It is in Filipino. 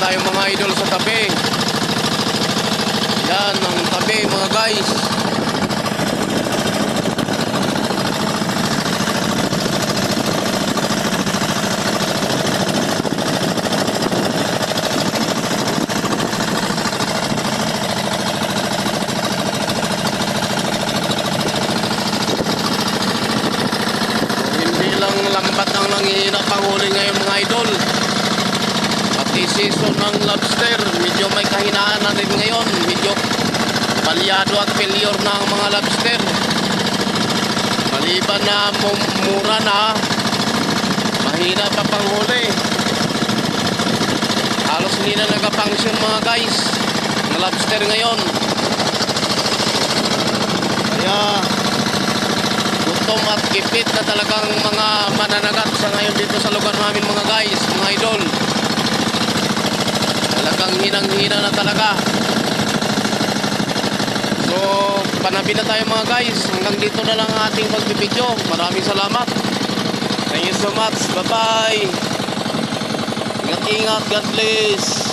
tayo mga idol sa tabi. Yan ang tabi mga guys. Hindi lang lambat ang nanghihina panghuli ngayon mga idol. Pati season ng lobster, medyo may kahinaan na rin ngayon. Medyo palyado at failure na ang mga lobster. Maliban na mu- mura na, mahina pa panghuli. Halos hindi na nagka-function mga guys. Ang lobster ngayon. Kaya gutom at gipit na talagang mga mananagat sa ngayon dito sa lugar namin mga guys, mga idol. Talagang hinang-hina na talaga. So, panabi na tayo mga guys. Hanggang dito na lang ang ating pagbibideo. Maraming salamat. Thank you so much. Bye-bye. Ingat-ingat. God bless.